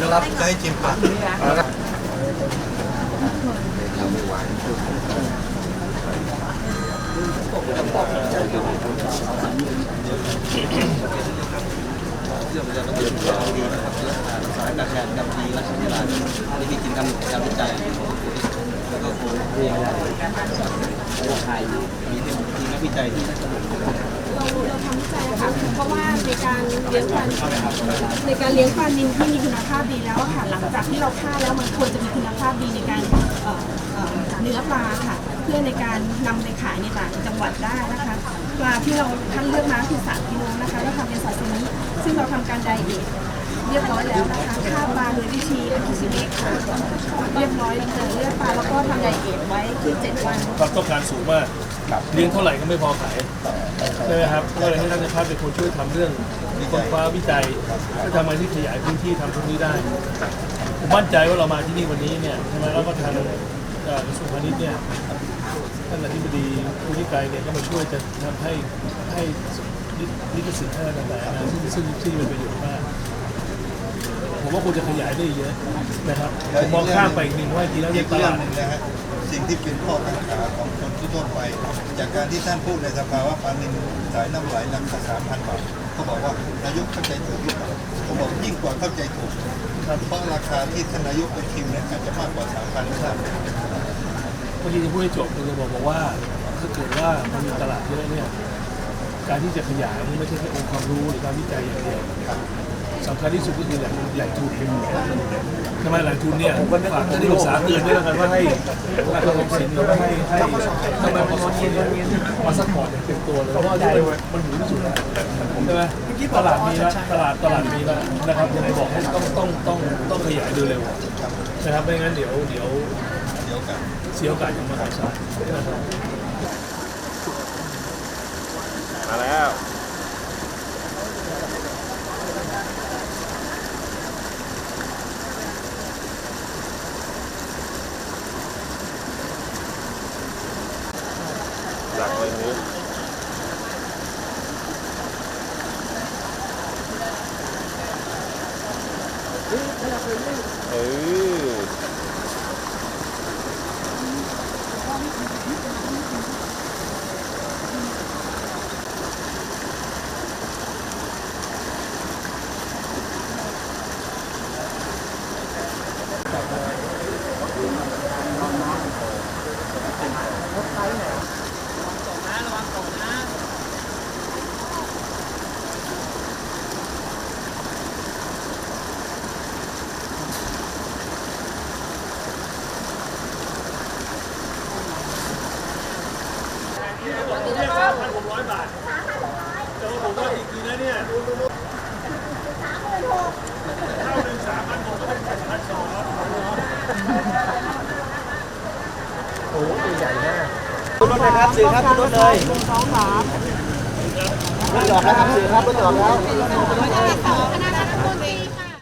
จะรับจะให้ชิมก่อนเรื่องมันจะระเบิดดีนะครับเรื่องการสารการแทนกับดีราชวิทยาลัยนี่มีกิจกรรมการวิจัยแล้วก็คงเรียนได้มีทีมนักวิจัยที่ได้สนุก เราทำวิจัยอะค่ะเพราะว่าในการเลี้ยงปลาในการเลี้ยงปลานิลที่มีคุณภาพดีแล้วค่ะหลังจากที่เราฆ่าแล้วมันควรจะมีคุณภาพดีในการเนื้อปลาค่ะ เพื่อในการนำไปขายในต่างจังหวัดได้นะคะปลาที่เราคัดเลือกมาคือ3กิโลนะคะแล้วทำเป็นซาซิมิซึ่งเราทำการไดเอทเรียบร้อยแล้วนะคะฆ่าปลาโดยวิธีอะคิซิเมกค่ะเรียบร้อยเจอเลือดปลาแล้วก็ทำไดเอทไว้คือ7วันความต้องการสูงมาก เลี้ยงเท่าไหร่ก็ไม่พอขายใช่ไหมครับก็เลยให้ท่านนาพเป็นคนช่วยทำเรื่องค้นคว้าวิจัยก็ทำมาที่ขยายพื้นที่ทำตรงนี้ได้ผมมั่นใจว่าเรามาที่นี่วันนี้เนี่ยใช่ไหมแล้วก็ทางกระทรวงพาณิชย์เนี่ยท่านอธิบดีผู้ที่ไกลเนี่ยก็มาช่วยจะทำให้ให้ลิสิทธิ์ให้ต่างๆซึ่งซึ่งซึ่เป็นประโยชน์ ผมว่าควรจะขยายได้เยอะนะครับผมมองข้ามไปอีกหนึ่งว่าจริงๆแล้วอีในกตเรื่อลางดหนึ่งนะฮะสิ่งที่เป็นข้อกังขาของคนทั่วๆไป จากการที่ท่านพูดในสภาว่าปลานิลสายน้ำไหลราคาสามพันบาทเขาบอกว่านายกเข้าใจถูกหรือเปล่าผมบอกยิ่งกว่าเข้าใจถูกเพราะราคาที่ท่านนายกไปคิมเนี่ยอาจจะมากกว่าสามพันนะครับเมื่อกี้ที่พูดให้จบคือจะบอกบอกว่าถ้าเกิดว่ามันมีตลาดเยอะเนี่ยการที่จะขยายนี่ไม่ใช่แค่องค์ความรู้หรือการวิจัยอย่างเดียว สำคัญที่สุดก็คือแหล่งแหล่งทุนทำไมแหล่งทุนเนี่ยฝากท่านที่ปรึกษาเตือนด้วยแล้วกันว่าให้ให้กระทรวงสินให้ให้ให้ทำไมกระทรวงสินเนี่ยมาซัพพอร์ตอย่างเต็มตัวเลยเพราะว่าที่มันมันอยู่ที่สุดแล้วใช่ไหมตลาดมีแล้วตลาดตลาดมีแล้วนะครับยังไงบอกให้ต้องต้องต้องต้องขยายดยเร็วนะครับไม่งั้นเดี๋ยวเดี๋ยวเดี๋ยวกันเสียโอกาสอย่างมหาศาลนะครับมาแล้วักเลยนี้เออ ผมเรียกสามพันหกร้อยบาทแต่ว่าผมว่าจริงๆแล้วเนี่ยเท่าหนึ่งสามพันหกก็เป็นสามพันสองรถนะครับสื่อครับรถเลยสองสามรถจอดแล้วครับสื่อครับรถจอดแล้ว